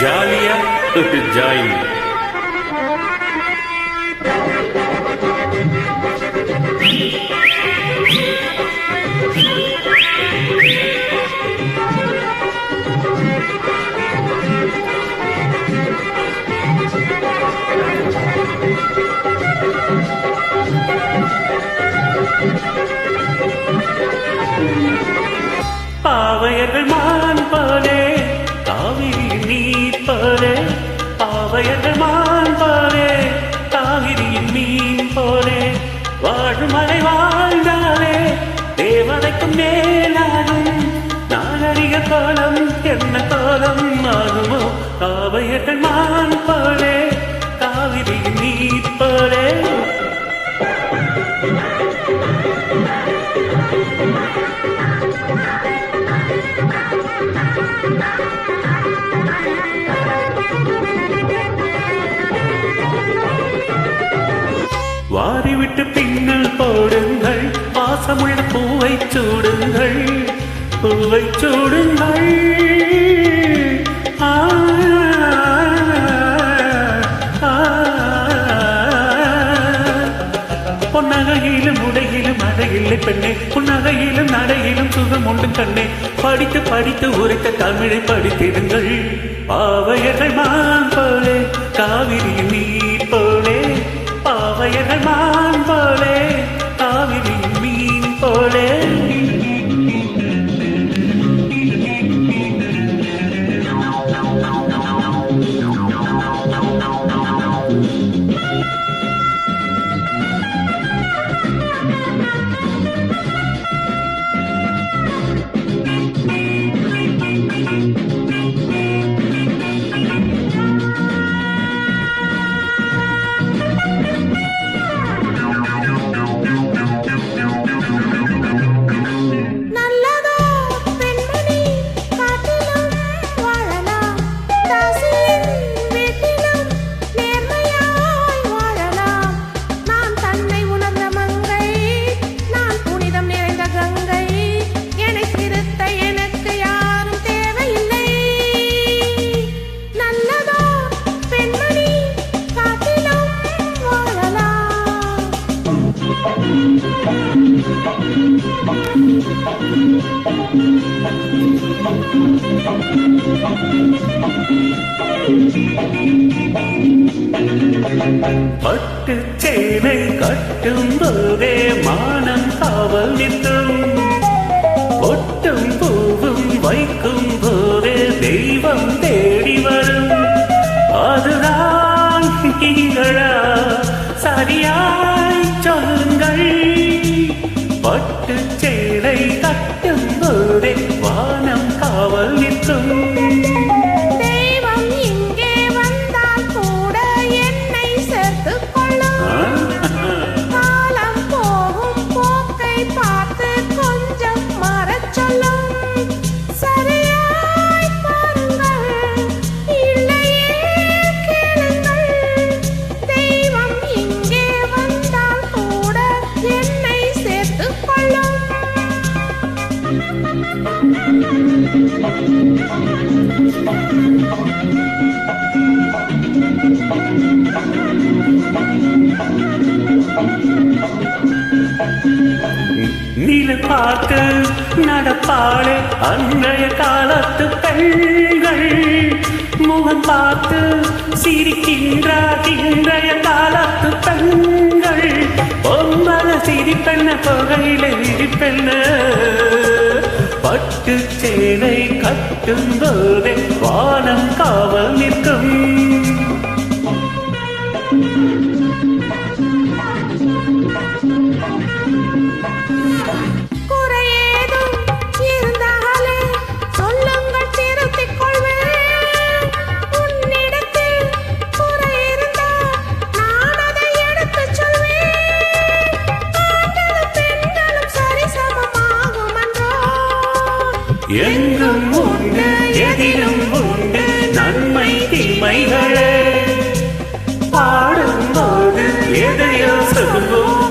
ஜாலியா ஜாயின் பாவையர்கள் பாவையர்கள் மான் போலே காவிரியின் மீன் போலே வாழும் மலை வாழ்ந்தாலே தேவதைக்கும் மேலாகும் நாகரிக கோலம் என்ன கோலம் ஆகுமோ காவையர்கள் மான் போலே காவிரியின் நீர் போலே. சூடுங்கள். போடுங்கள் வாசமுள்ள பூவை சூடுங்கள். பூவை சூடுங்கள். பொன்னகையிலும் உடையிலும் அழகில்லை பெண்ணே. புன்னகையிலும் நடையிலும் சுகம் உண்டு கண்ணே. படித்து படித்து உரைத்த தமிழை படித்திருங்கள் பாவையர்கள் மான் போலே காவிரி நீர் Thank you. பட்டு சேனை கட்டும் போதே மானம் காவல் நிற்கும் ஒட்டும் பூவும் வைக்கும் போதே தெய்வம் தேடி வரும். அதுதான் சரியா பட்டு சேலை கட்டும் போதே வானம் நில பார்க்க நடப்பாளே அன்றைய காலத்து பெண்கள். முகம் பார்த்து சிரிக்கின்றார் இன்றைய காலத்து பெண்கள். பொம்பள சிரிப்பெண்ண புகையில விரிப்பெண்ண பட்டு சேலை கட்டும் போதே வானம் காவல் நிற்கும். எங்கும் உண்டு எதிலும் உண்டு நன்மை தீமைகளே. பாடும்போது எதையோ சொல்லும்